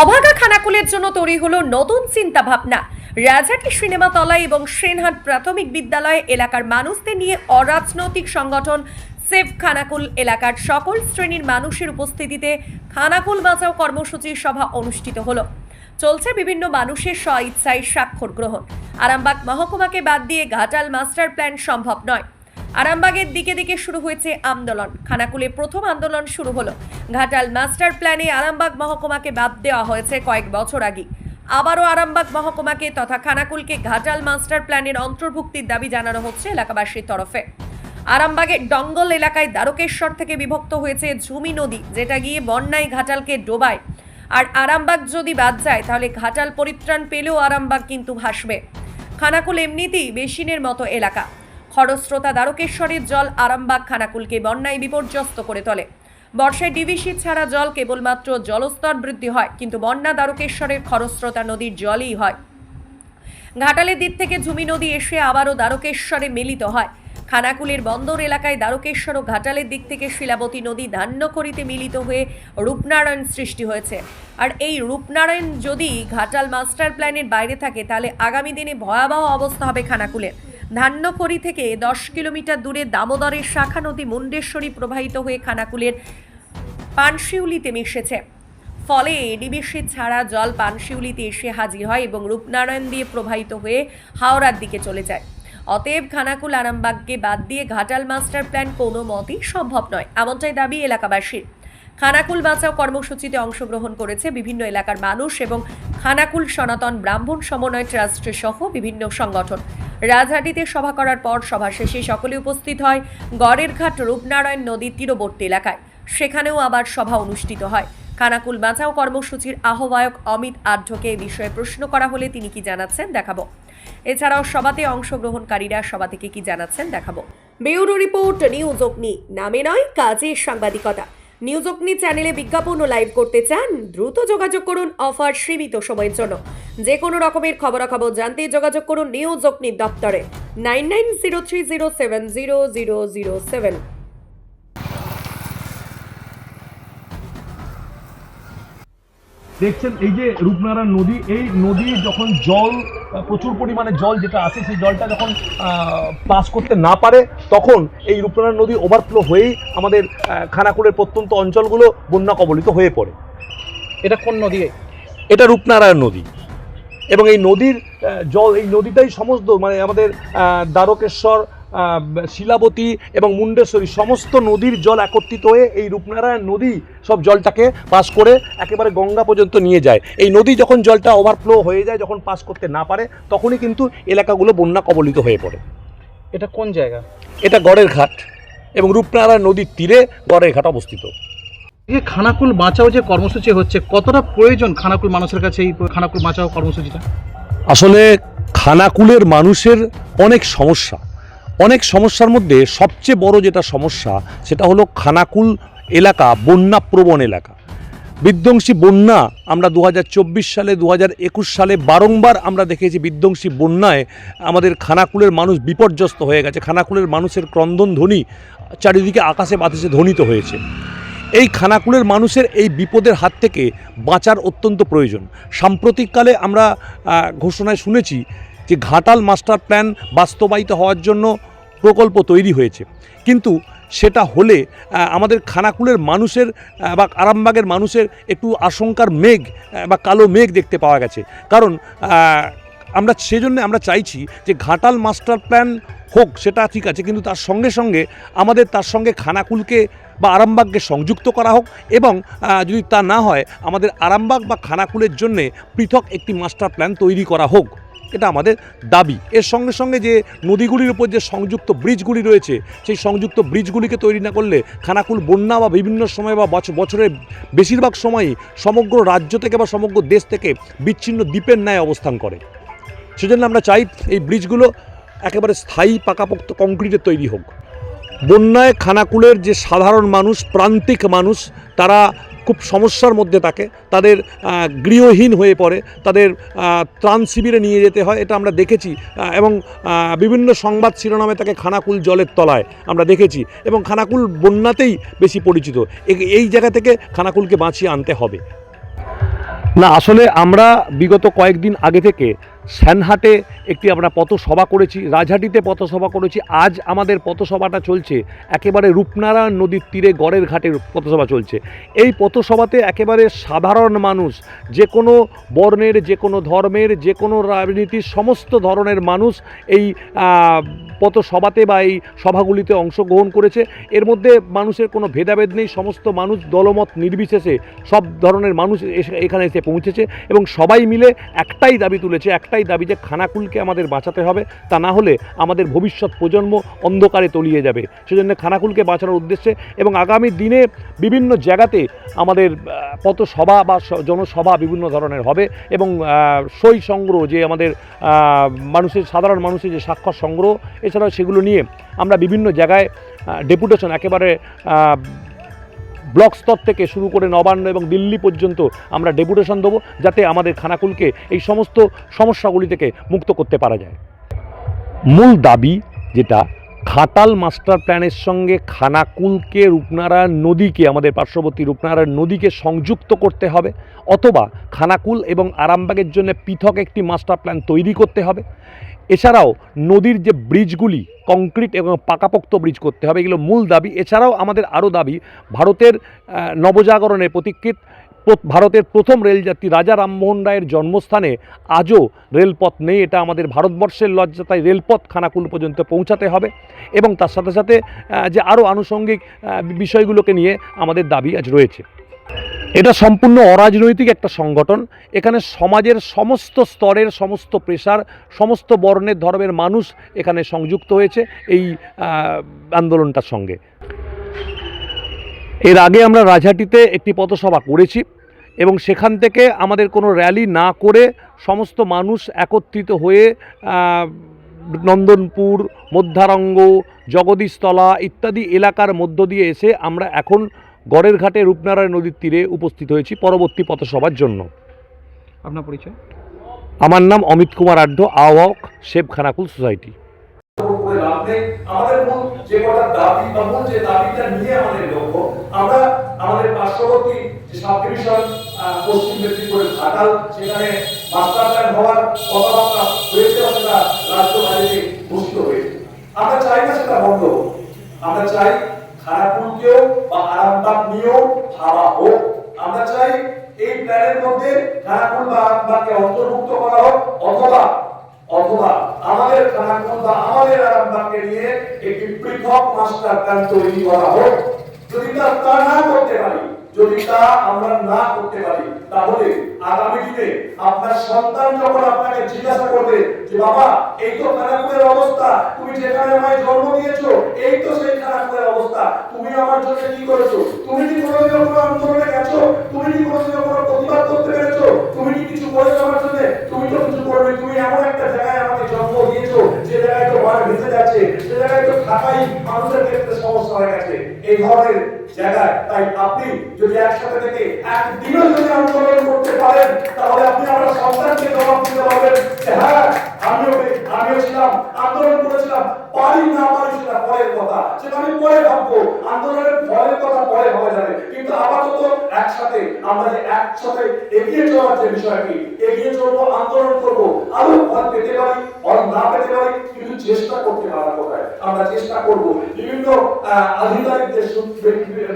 অভাগা খানাকুলের জন্য তৈরি হলো নতুন চিন্তা ভাবনা রাজহাটি সিনেমা তলায় এবং সেনহাট প্রাথমিক বিদ্যালয় এলাকার মানুষদের নিয়ে অরাজনৈতিক সংগঠন সেভ খানাকুল এলাকার সকল শ্রেণির মানুষের উপস্থিতিতে খানাকুল বাঁচাও কর্মসূচির সভা অনুষ্ঠিত হলো। চলছে বিভিন্ন মানুষের স্ব ইচ্ছায় স্বাক্ষর গ্রহণ। আরামবাগ মহকুমাকে বাদ দিয়ে ঘাটাল মাস্টার প্ল্যান সম্ভব নয়। আরামবাগের দিকে দিকে শুরু হয়েছে আন্দোলন। খানাকুলে প্রথম আন্দোলন শুরু হলো। ঘাটাল মাস্টার প্ল্যানে আরামবাগ মহকুমাকে বাদ দেওয়া হয়েছে কয়েক বছর আগে। আবারও আরামবাগ মহকুমাকে তথা খানাকুলকে ঘাটাল মাস্টার প্ল্যানের অন্তর্ভুক্তির দাবি জানানো হচ্ছে এলাকাবাসীর তরফে। আরামবাগের ডঙ্গল এলাকায় দ্বারকেশ্বর থেকে বিভক্ত হয়েছে ঝুমি নদী, যেটা গিয়ে বন্যায় ঘাটালকে ডোবায়। আর আরামবাগ যদি বাদ যায়, তাহলে ঘাটাল পরিত্রাণ পেলেও আরামবাগ কিন্তু ভাসবে। খানাকুল এমনিতেই বেসিনের মতো এলাকা। খরস্রোতা দ্বারকেশ্বরের জল আরামবাগ খানাকুলকে বন্যায় বিপর্যস্ত করে তোলে। বর্ষায় ডিভিসি ছাড়া জল কেবলমাত্র জলস্তর বৃদ্ধি হয়, কিন্তু বন্যা দ্বারকেশ্বরের খরস্রোতা নদীর জলই হয়। ঘাটালের দিক থেকে ঝুমি নদী এসে আবারও দ্বারকেশ্বরে মিলিত হয়। খানাকুলের বন্দর এলাকায় দ্বারকেশ্বর ও ঘাটালের দিক থেকে শিলাবতী নদী ধান্যখড়িতে মিলিত হয়ে রূপনারায়ণ সৃষ্টি হয়েছে। আর এই রূপনারায়ণ যদি ঘাটাল মাস্টার প্ল্যানের বাইরে থাকে, তাহলে আগামী দিনে ভয়াবহ অবস্থা হবে খানাকুলের। ধান্যখড়ি থেকে দশ কিলোমিটার দূরে দামোদরের শাখা নদী মুন্ডেশ্বরী প্রবাহিত হয়ে খানাকুলের পানশিউলিতে মিশেছে। ফলে ডিবিসি ছাড়া জল পানশিউলিতে এসে হাজির হয় এবং রূপনারায়ণ দিয়ে প্রবাহিত হয়ে হাওড়ার দিকে চলে যায়। অতএব খানাকুল আরামবাগকে বাদ দিয়ে ঘাটাল মাস্টার প্ল্যান কোনো মতেই সম্ভব নয়। এমনটাই দাবি এলাকাবাসীর। খানাকুল বাঁচাও কর্মসূচিতে অংশগ্রহণ করেছে বিভিন্ন এলাকার মানুষ এবং খানাকুল সনাতন ব্রাহ্মণ সমন্বয় ট্রাস্ট সহ বিভিন্ন সংগঠন। রাজহাটিতে সভা করার পর সভা শেষে সকলে উপস্থিত হয় গড়ের ঘাট রূপনারায়ণ নদীর তীরবর্তী এলাকায়। সেখানেও আবার সভা অনুষ্ঠিত হয়। খানাকুল বাঁচাও কর্মসূচির আহ্বায়ক অমিত আঢ্যকে এ বিষয়ে প্রশ্ন করা হলে তিনি কি জানাচ্ছেন দেখাবো। এছাড়াও সভাতে অংশগ্রহণকারীরা সভা থেকে কি জানাচ্ছেন দেখাবো। ব্যুরো রিপোর্ট নিউজ অগ্নি। নামে নয় কাজে সাংবাদিকতা। নিউজ অগ্নি চ্যানেলে বিজ্ঞাপন ও লাইভ করতে চান, দ্রুত যোগাযোগ করুন অফার সীমিত সময়ের জন্য। যে কোনো রকমের খবরাখবর জানতে যোগাযোগ করুন নিউজ অগ্নি দপ্তরে। Nine nine zero three zero seven zero zero zero seven দেখছেন এই যে রূপনারায়ণ নদী এই নদী যখন জল প্রচুর পরিমাণে জল যেটা আছে সেই জলটা যখন পাস করতে না পারে তখন এই রূপনারায়ণ নদী ওভারফ্লো হয়েই আমাদের আহ, খানাকুলের প্রত্যন্ত অঞ্চলগুলো বন্যা কবলিত হয়ে পড়ে। এটা কোন নদী? এটা রূপনারায়ণ নদী। এবং এই নদীর জল এই নদীটাই সমস্ত মানে আমাদের দ্বারকেশ্বর শিলাবতী এবং মুন্ডেশ্বরী সমস্ত নদীর জল একত্রিত হয়ে এই রূপনারায়ণ নদী সব জলটাকে পাস করে একেবারে গঙ্গা পর্যন্ত নিয়ে যায়। এই নদী যখন জলটা ওভারফ্লো হয়ে যায় যখন পাস করতে না পারে তখনই কিন্তু এলাকাগুলো বন্যা কবলিত হয়ে পড়ে। এটা কোন জায়গা? এটা গড়ের ঘাট এবং রূপনারায়ণ নদীর তীরে গড়ের ঘাট অবস্থিত। এই খানাকুল বাঁচাও যে কর্মসূচি হচ্ছে কতটা প্রয়োজন খানাকুল মানুষের কাছে এই খানাকুল বাঁচাও কর্মসূচিটা? আসলে খানাকুলের মানুষের অনেক সমস্যা। অনেক সমস্যার মধ্যে সবচেয়ে বড় যেটা সমস্যা, সেটা হলো খানাকুল এলাকা বন্যাপ্রবণ এলাকা। বিধ্বংসী বন্যা আমরা দু হাজার চব্বিশ সালে দু হাজার একুশ সালে বারংবার আমরা দেখেছি বিধ্বংসী বন্যায় আমাদের খানাকুলের মানুষ বিপর্যস্ত হয়ে গেছে। খানাকুলের মানুষের ক্রন্দন ধ্বনি চারিদিকে আকাশে বাতাসে ধ্বনিত হয়েছে। এই খানাকুলের মানুষের এই বিপদের হাত থেকে বাঁচার অত্যন্ত প্রয়োজন। সাম্প্রতিককালে আমরা ঘোষণায় শুনেছি যে ঘাটাল মাস্টার প্ল্যান বাস্তবায়িত হওয়ার জন্য প্রকল্প তৈরি হয়েছে। কিন্তু সেটা হলে আমাদের খানাকুলের মানুষের বা আরামবাগের মানুষের একটু আশঙ্কার মেঘ বা কালো মেঘ দেখতে পাওয়া গেছে। কারণ আমরা সেজন্য আমরা চাইছি যে ঘাটাল মাস্টার প্ল্যান হোক, সেটা ঠিক আছে, কিন্তু তার সঙ্গে সঙ্গে আমাদের তার সঙ্গে খানাকুলকে বা আরামবাগকে সংযুক্ত করা হোক এবং যদি তা না হয়, আমাদের আরামবাগ বা খানাকুলের জন্যে পৃথক একটি মাস্টার প্ল্যান তৈরি করা হোক। এটা আমাদের দাবি। এর সঙ্গে সঙ্গে যে নদীগুলির উপর যে সংযুক্ত ব্রিজগুলি রয়েছে, সেই সংযুক্ত ব্রিজগুলিকে তৈরি না করলে খানাকুল, বন্যা বা বিভিন্ন সময় বা বছ- বছরের বেশিরভাগ সময়ই সমগ্র রাজ্য থেকে বা সমগ্র দেশ থেকে বিচ্ছিন্ন দ্বীপের ন্যায় অবস্থান করে। সেজন্য আমরা চাই এই ব্রিজগুলো একেবারে স্থায়ী, পাকাপোক্ত কংক্রিটের তৈরি হোক। বন্যায় খানাকুলের যে সাধারণ মানুষ, প্রান্তিক মানুষ, তারা খুব সমস্যার মধ্যে থাকে। তাদের গৃহহীন হয়ে পড়ে। তাদের ত্রাণ শিবিরে নিয়ে যেতে হয়। এটা আমরা দেখেছি। এবং বিভিন্ন সংবাদ শিরোনামে তাকে খানাকুল জলের তলায় আমরা দেখেছি। এবং খানাকুল বন্যাতেই বেশি পরিচিত। এই জায়গা থেকে খানাকুলকে বাঁচিয়ে আনতে হবে। না, আসলে আমরা বিগত কয়েকদিন আগে থেকে স্যানহাটে একটি আমরা পথসভা করেছি, রাজহাটিতে পথসভা করেছি। আজ আমাদের পথসভাটা চলছে একেবারে রূপনারায়ণ নদীর তীরে গড়ের ঘাটের পথসভা চলছে। এই পথসভাতে একেবারে সাধারণ মানুষ, যে কোনো বর্ণের, যে কোনো ধর্মের, যে কোনো রাজনীতির সমস্ত ধরনের মানুষ এই পথসভাতে বা এই সভাগুলিতে অংশগ্রহণ করেছে। এর মধ্যে মানুষের কোনো ভেদাভেদ নেই, সমস্ত মানুষ দলমত নির্বিশেষে সব ধরনের মানুষ এখানে এসে পৌঁছেছে এবং সবাই মিলে একটাই দাবি তুলেছে, একটাই দাবি যে খানাকুলকে আমাদের বাঁচাতে হবে, তা না হলে আমাদের ভবিষ্যৎ প্রজন্ম অন্ধকারে তলিয়ে যাবে। সেজন্য খানাকুলকে বাঁচানোর উদ্দেশ্যে এবং আগামী দিনে বিভিন্ন জায়গাতে আমাদের পথসভা বা জনসভা বিভিন্ন ধরনের হবে এবং সই সংগ্রহ যে আমাদের মানুষের, সাধারণ মানুষের যে স্বাক্ষর সংগ্রহ, এছাড়াও সেগুলো নিয়ে আমরা বিভিন্ন জায়গায় ডেপুটেশন একেবারে ব্লক স্তর থেকে শুরু করে নবান্ন এবং দিল্লি পর্যন্ত আমরা ডেপুটেশন দেবো যাতে আমাদের খানাকুলকে এই সমস্ত সমস্যাগুলি থেকে মুক্ত করতে পারা যায়। মূল দাবি যেটা খাতাল মাস্টার প্ল্যানের সঙ্গে খানাকুলকে রূপনারায়ণ নদীকে, আমাদের পার্শ্ববর্তী রূপনারায়ণ নদীকে সংযুক্ত করতে হবে, অথবা খানাকুল এবং আরামবাগের জন্য পৃথক একটি মাস্টার প্ল্যান তৈরি করতে হবে। এছাড়াও নদীর যে ব্রিজগুলি কংক্রিট এবং পাকাপোক্ত ব্রিজ করতে হবে, এগুলো মূল দাবি। এছাড়াও আমাদের আরও দাবি, ভারতের নবজাগরণের প্রতীক্ষিত ভারতের প্রথম রেলযাত্রী রাজা রামমোহন রায়ের জন্মস্থানে আজও রেলপথ নেই। এটা আমাদের ভারতবর্ষের লজ্জা, তাই রেলপথ খানাকুল পর্যন্ত পৌঁছাতে হবে এবং তার সাথে সাথে যে আরও আনুষঙ্গিক বিষয়গুলোকে নিয়ে আমাদের দাবি আজ রয়েছে। এটা সম্পূর্ণ অরাজনৈতিক একটা সংগঠন। এখানে সমাজের সমস্ত স্তরের সমস্ত পেশার, সমস্ত বর্ণের, ধর্মের মানুষ এখানে সংযুক্ত হয়েছে এই আন্দোলনটার সঙ্গে। এর আগে আমরা রাজহাটিতে একটি পথসভা করেছি এবং সেখান থেকে আমাদের কোনো র্যালি না করে সমস্ত মানুষ একত্রিত হয়ে নন্দনপুর, মধ্যারঙ্গ, জগদীশতলা ইত্যাদি এলাকার মধ্য দিয়ে এসে আমরা এখন গড়ের ঘাটে রূপনারায়ণ নদীর তীরে উপস্থিত হয়েছি পরবর্তী পথসভার জন্য। আপনার পরিচয়? আমার নাম অমিত কুমার আড্ড আহ্বায়ক শেব খানাকুল সোসাইটি। করে লাভ নেই আমাদের মূল যে কটা দাবি বা মূল যে দাবিটা নিয়ে আমাদের লক্ষ্য আমরা আমাদের পার্শ্ববর্তী যে সাব ডিভিশন পশ্চিম মেদিনীপুরের ঘাটাল সেখানে মাস্টার প্ল্যান হওয়ার কথাবার্তা হয়েছে সেটা রাজ্য বাজেটে ঘোষিত হয়েছে। আমরা চাই না সেটা বন্ধ আমরা চাই খারাপুরকেও বা আরামবাগ নিয়েও ভাবা হোক। আমরা চাই এই প্ল্যানের মধ্যে খারাপুর বা আরামবাগকে অন্তর্ভুক্ত করা হোক, অথবা অথবা আমাদের খানাকুল বা আমাদের আরামবাগকে নিয়ে একটি পৃথক মাস্টার প্ল্যান তৈরি করা হোক। যদি তা না করতে পারি, যদি তা আমরা না করতে পারি তাহলে আগামী দিনে আপনার সন্তান যখন আপনাকে জিজ্ঞাসা করবে যে, বাবা, এই তো খানাকুলের অবস্থা, তুমি যেখানে আমায় জন্ম দিয়েছ, এই তো সেই খানাকুলের অবস্থা, তুমি আমার জন্য কি করেছ? তুমি কি কোনোদিনও কোনো আন্দোলনে গেছো? তুমি কি কোনোদিনও কোনো প্রতিবাদ করতে পেরেছ? তুমি কি কিছু করেছ আমার জন্য? তুমি তো কিছু করবে তুমি এমন একটা জায়গায় আমাকে জন্ম দিয়েছ, যে জায়গায় তো বাড়ি ভেসে যাচ্ছে সে জায়গায় তো থাকাই মানুষের ক্ষেত্রে সমস্যা হয়ে গেছে। এই ধরনের জায়গায়। তাই আপনি যদি একসাথে থেকে একদিনও যদি আন্দোলন করতে পারেন, তাহলে আপনি আমার সন্তানকে জবাব দিতে পারবেন যে হ্যাঁ আমিও আমিও ছিলাম, আন্দোলন করেছিলাম, পারি না পারি সেটা পরের কথা। সেটা আমি পরে ভাববো। আন্দোলনের ফলের কথা পরে ভাবা যাবে। কিন্তু আপাতত একসাথে, আমরা যে একসাথে এগিয়ে চলার যে বিষয়টি, এগিয়ে চলবো, আন্দোলন করব আরও ফল পেতে পারি ফল না পেতে পারি, কিন্তু চেষ্টা করতে পারা কোথায়? আমরা চেষ্টা করব। বিভিন্ন আধিকারিকদের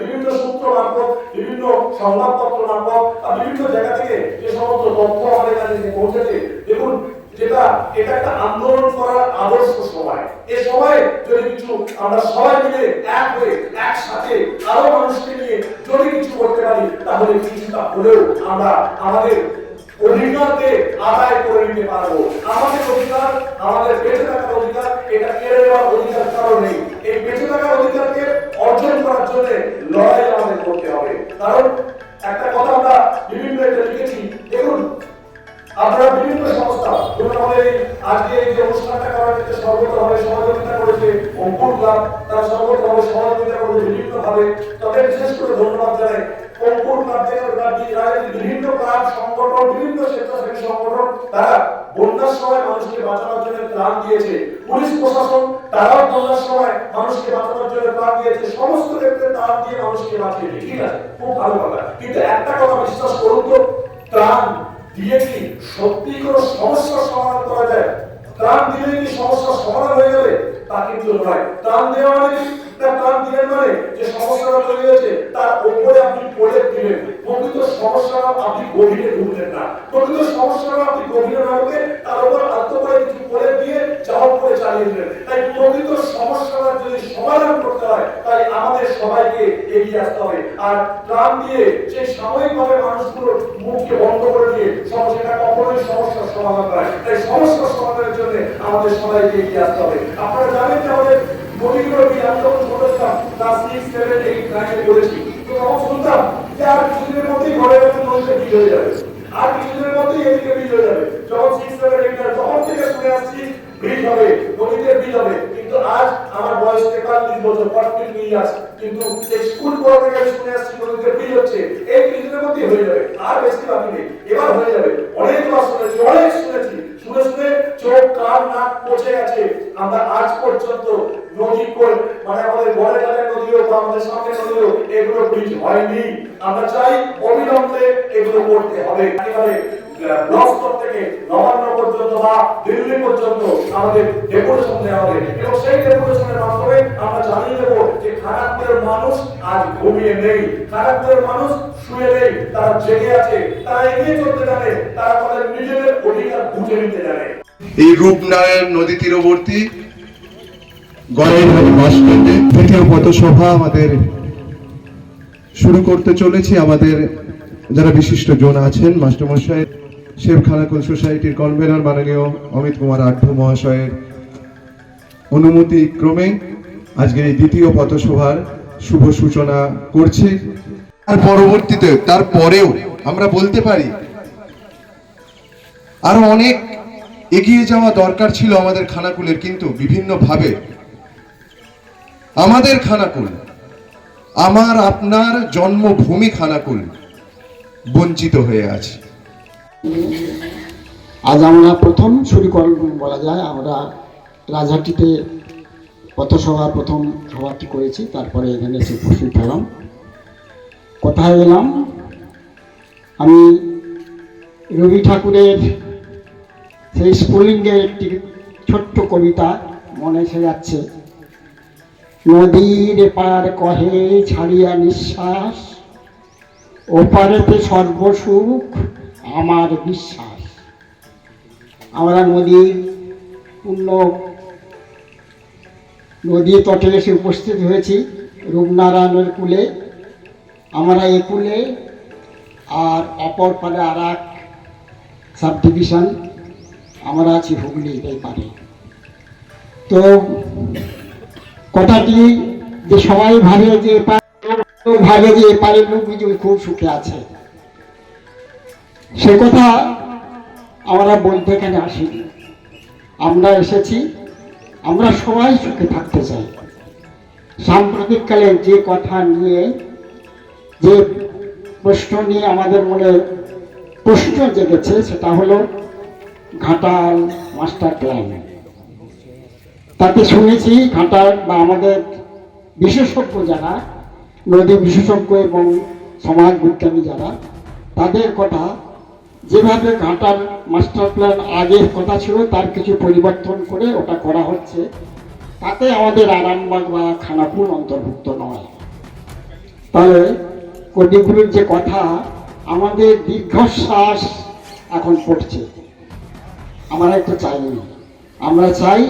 বিভিন্ন সূত্র মারফত, বিভিন্ন সংবাদপত্র মারফত বিভিন্ন জায়গা থেকে যে সমস্ত তথ্য আমাদের কাছে পৌঁছেছে, দেখুন, যেটা, এটা একটা আন্দোলন করার আদর্শ সময়। এ সময়ে যদি কিছু, আমরা সবাই মিলে এক হয়ে, একসাথে আরও মানুষকে নিয়ে যদি কিছু করতে পারি, তাহলে কিছুটা হলেও আমরা আমাদের অধিকারকে আদায় করে নিতে পারব। আমাদের অধিকার, আমাদের বেঁচে থাকার অধিকার, এটা কেড়ে নেওয়ার অধিকার কারও নেই। এই বেঁচে থাকার অধিকারকে অর্জন করার জন্য লড়াই আমাদের করতে হবে। কারণ একটা কথা আমরা বিভিন্ন লিখেছি, দেখুন আপনারা বিভিন্ন সংস্থা যেমন আমাদের আজকে এই যে অনুষ্ঠানটা করার ক্ষেত্রে সর্বতভাবে সহযোগিতা করেছে অঙ্কুর ক্লাব তারা সর্বতভাবে সহযোগিতা করেছে বিভিন্ন ভাবে তাদের বিশেষ করে ধন্যবাদ জানাই প্রাণ প্রাণ প্রাণ কিন্তু একটা কথা বিশ্বাস করুন তো ত্রাণ দিয়ে সত্যি কোনো সমস্যার সমাধান করা যায়? ত্রাণ দিলে কি সমস্যার সমাধান হয়ে যাবে? তা কিন্তু নয়। ত্রাণ দেওয়া মানে না ত্রাণ দিলেন মানে যে সমস্যাটা তৈরি হয়েছে, তার উপরে আপনি প্রলেপ দিলেন প্রকৃত সমস্যাটা আপনি গভীরে ঢুকলেন না। প্রকৃত সমস্যাটা আপনি গভীরে না ঢুকে তার উপর আত্ম করে কিছু প্রলেপ দিয়ে যাওয়ার পরে চালিয়ে দিলেন। তাই প্রকৃত সমস্যাটা যদি সমাধান করতে হয়, তাই আমাদের সবাইকে এগিয়ে আসতে হবে। আর ত্রাণ দিয়ে যে সাময়িকভাবে মানুষগুলোর মুখকে বন্ধ করে দিয়ে সমস্যাটা কখনোই সমস্যার সমাধান নয়। তাই সমস্যার সমাধানের জন্য আমাদের সবাইকে এগিয়ে আসতে হবে। আপনারা জানেন যে আমাদের কি আমি বীজ হয়ে যাবে। আর কিছুদিনের মধ্যেই থেকে শুনে আসছি বীজ হবে নদীতে বীজ হবে। কিন্তু আজ স্কুল পড়া থেকে শুনে আসছি নদীতে বীজ হচ্ছে। এই কিছুদিনের মধ্যেই হয়ে যাবে। আর বেশি বাকি নেই। এবার হয়ে যাবে। অনেকবার শুনেছি, অনেক শুনেছি। শুনে চোখ, কান, নাক পচে গেছে। আমরা আজ পর্যন্ত নদী কোল মানে আমাদের ঘরে ঘরে নদী হোক আমাদের সামনে নদী এগুলো ব্রিজ হয়নি। আমরা চাই অবিলম্বে এগুলো করতে হবে। একেবারে ব্লক থেকে নবান্ন পর্যন্ত বা দিল্লি পর্যন্ত আমাদের ডেপুটেশন দেওয়া হবে। এবং সেই ডেপুটেশনের মাধ্যমে আমরা জানিয়ে দেবো যে খারাপপুরের মানুষ আজ ঘুমিয়ে নেই। খারাপপুরের মানুষ শুয়ে নেই। তারা জেগে আছে। তারা এগিয়ে চলতে জানে। তারা তাদের নিজেদের অধিকার বুঝে নিতে এই রূপনারায়ণ নদী তীরবর্তী গড়াইহাট বাস স্ট্যান্ডে দ্বিতীয় পথসভা আমাদের শুরু করতে চলেছি। আমাদের যারা বিশিষ্ট জন আছেন, মাস্টারমশাই শের খানাকুল সোসাইটির কনভেনর মাননীয় অমিত কুমার আঢ্য মহাশয়ের অনুমতি ক্রমে আজকে এই দ্বিতীয় পথসভার শুভ সূচনা করছি। আর পরবর্তীতে তারপরেও আমরা বলতে পারি, আরও অনেক এগিয়ে যাওয়া দরকার ছিল আমাদের খানাকুলের, কিন্তু বিভিন্নভাবে। আমাদের খানাকুল, আমার আপনার জন্মভূমি খানাকুল বঞ্চিত হয়ে আছে। আজ আমরা প্রথম শুরু কর বলা যায়, আমরা রাজহাটিতে পথসভা প্রথম সভাটি করেছি, তারপরে এখানে এসে উপস্থিত হলাম। কোথায় এলাম? আমি রবি ঠাকুরের সেই স্ফুলিঙ্গের একটি ছোট্ট কবিতা মনে এসে যাচ্ছে। নদীর পার কহে ছাড়িয়া নিঃশ্বাস, ওপারেতে সর্বসুখ আমার বিশ্বাস। আমরা নদীর পূর্ণ নদীর তটে এসে উপস্থিত হয়েছি রূপনারায়ণের কূলে। আমরা এ কূলে আর অপর পারে আর এক সাব ডিভিশন আমরা আছি হুগলি এই পারে। তো কথাটি যে সবাই ভাবে যে ভাবে যে এপারের লোক বিজয় খুব সুখে আছে। সে কথা আমরা বলতে এখানে আসিনি। আমরা এসেছি, আমরা সবাই সুখে থাকতে চাই। সাম্প্রতিককালে যে কথা নিয়ে, যে প্রশ্ন নিয়ে আমাদের মনে প্রশ্ন জেগেছে, সেটা হলো ঘাটাল মাস্টার প্ল্যান। তাতে শুনেছি ঘাটাল বা আমাদের বিশেষজ্ঞ যারা, নদী বিশেষজ্ঞ এবং সমাজ বিজ্ঞানী যারা, তাদের কথা, যেভাবে ঘাটাল মাস্টার প্ল্যান আগের কথা ছিল, তার কিছু পরিবর্তন করে ওটা করা হচ্ছে, তাতে আমাদের আরামবাগ বা খানাপুর অন্তর্ভুক্ত নয়। তাহলে কবিগুলির যে কথা, আমাদের দীর্ঘশ্বাস এখন পড়ছে। আমরা একটু চাইনি আমরা চাই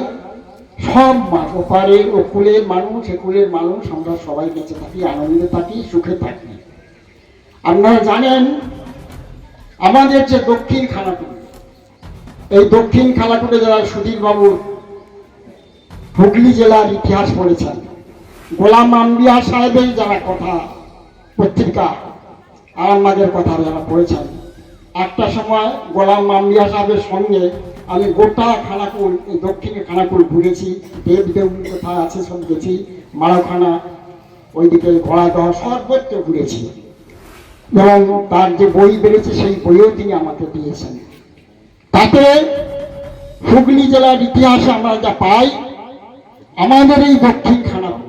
সব ওপারে ওপারের ও কুলের মানুষ এ কুলের মানুষ, আমরা সবাই বেঁচে থাকি, আনন্দে থাকি, সুখে থাকি। আপনারা জানেন, আমাদের যে দক্ষিণ খানাকুল এই দক্ষিণ খানাকুলে যারা সুধীরবাবু হুগলি জেলার ইতিহাস পড়েছেন, গোলাম আম্বিয়া সাহেবের যারা কথা, পত্রিকা, আরামবাগের কথা যারা পড়েছেন একটা সময় গোলাম আম্বিয়া সাহেবের সঙ্গে আমি গোটা খানাকুল দক্ষিণে খানাকুল ঘুরেছি দেব দেউল কোথায় আছে সব গেছি, মারাখানা, ওইদিকে ঘোড়াদহ সর্বত্র ঘুরেছি। এবং তার যে বই বেড়েছে, সেই বইও তিনি আমাকে দিয়েছেন। তাতে হুগলি জেলার ইতিহাসে আমরা যা পাই, আমাদের এই দক্ষিণ খানাপুর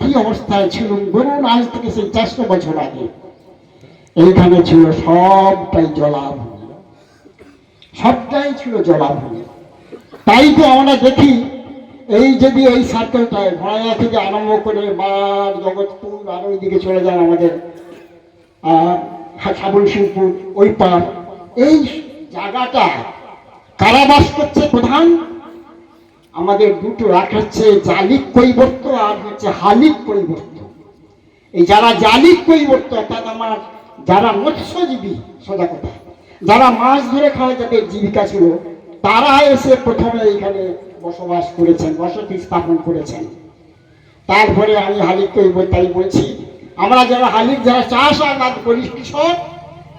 কি অবস্থায় ছিল? ধরুন আজ থেকে সেই চারশো বছর আগে। এইখানে ছিল সবটাই জলাভূমি। সবটাই ছিল জলাভূমি। তাই তো আমরা দেখি, এই যদি এই সার্কেলটায় ঘোড়াইয়া থেকে আরম্ভ করে বার জগৎপুর, আর ওইদিকে চলে যান আমাদের সাবল শিবপুর ওই পার এই জায়গাটা কারাবাস করছে প্রধান। আমাদের দুটো এক হচ্ছে জালিক কৈবর্ত আর হচ্ছে হালিক কৈবর্ত এই যারা জালিক কৈবর্ত অর্থাৎ আমার যারা মৎস্যজীবী, সোজা কথা, যারা মাছ ধরে খাওয়া যাদের জীবিকা ছিল, তারা এসে প্রথমে এখানে বসবাস করেছেন, বসতি স্থাপন করেছেন। তারপরে আমি হালিক কৈবর্তাই বলছি, আমরা যারা হালিক যারা চাষ আবাদ করি, কৃষক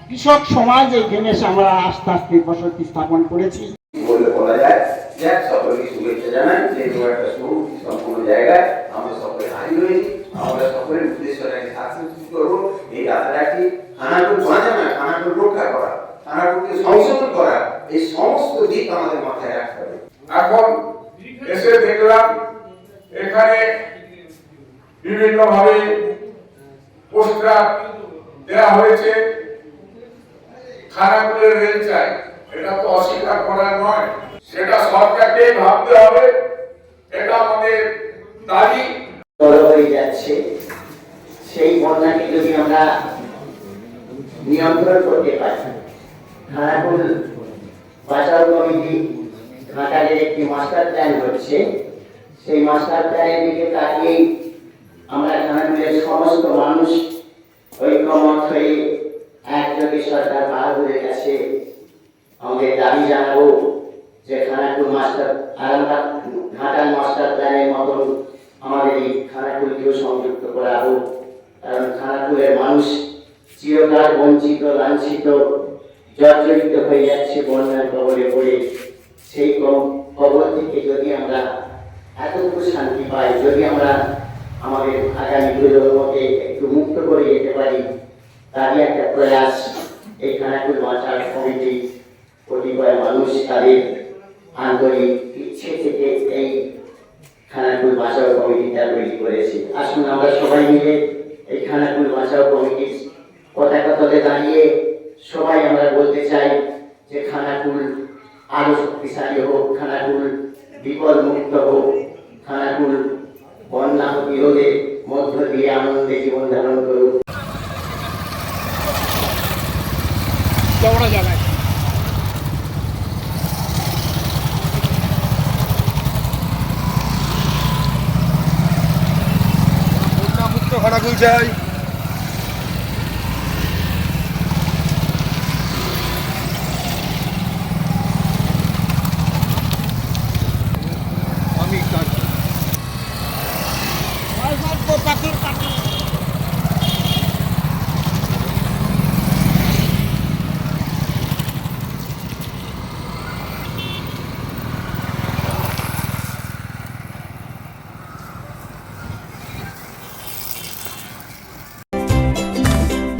কৃষক সমাজ, এখানে এসে আমরা আস্তে আস্তে বসতি স্থাপন করেছি। জায়গায় আমরা সকলে হাজির হয়েছি। আমরা সকলের করব। এই যাত্রাটি খানাকুল বাঁচা না খানাকুল রক্ষা করা খানাকুলকে সংশোধন করা এই সমস্ত দিক আমাদের মাথায় রাখতে হবে। এখন এসে দেখলাম এখানে বিভিন্ন ভাবে পোস্টার দেওয়া হয়েছে খানাকুলের রেল চাই। এটা তো অস্বীকার করার নয়। সেটা সরকারকে ভাবতে হবে। এটা আমাদের দাবি। বড় হয়ে যাচ্ছে। সেই বন্যাকে যদি আমরা নিয়ন্ত্রণ করতে পারি। খানাকুল বাঁচাও কমিটি ঘাটালের একটি মাস্টার প্ল্যান হচ্ছে সেই মাস্টার প্ল্যানের দিকে তাকিয়েই আমরা খানাকুলের সমস্ত মানুষ ঐক্যমত হয়ে একযোগে সরকার বাহাদুরের কাছে আমাদের দাবি জানাব যে খানাকুল মাস্টার আরামবাগ ঘাটাল মাস্টার প্ল্যানের মতন আমাদের এই খানাকুলকেও সংযুক্ত করা হোক কারণ খানাকুলের মানুষ চিরকাল বঞ্চিত, লাঞ্ছিত, জর্জরিত হয়ে যাচ্ছে বন্যার কবলে পড়ে। সেই কবল থেকে যদি আমরা এতটুকু শান্তি পাই, যদি আমরা আমাদের আগামী প্রজন্মকে একটু মুক্ত করে যেতে পারি, তারই একটা প্রয়াস এই খানাকুল বাঁচার কমিটি কতিপয় মানুষ তাদের আন্তরিক ইচ্ছে থেকে এই খানাকুল বাঁচাও কমিটিটা তৈরি করেছে। আসুন আমরা সবাই মিলে এই খানাকুল বাঁচাও কমিটির পতাকাতলে দাঁড়িয়ে সবাই আমরা বলতে চাই যে খানাকুল আরও শক্তিশালী হোক খানাকুল বিপদ মুক্ত হোক খানাকুল বন্যা বিরোধে মধ্য দিয়ে আনন্দে জীবন ধারণ করুক। খানাকুল চাই।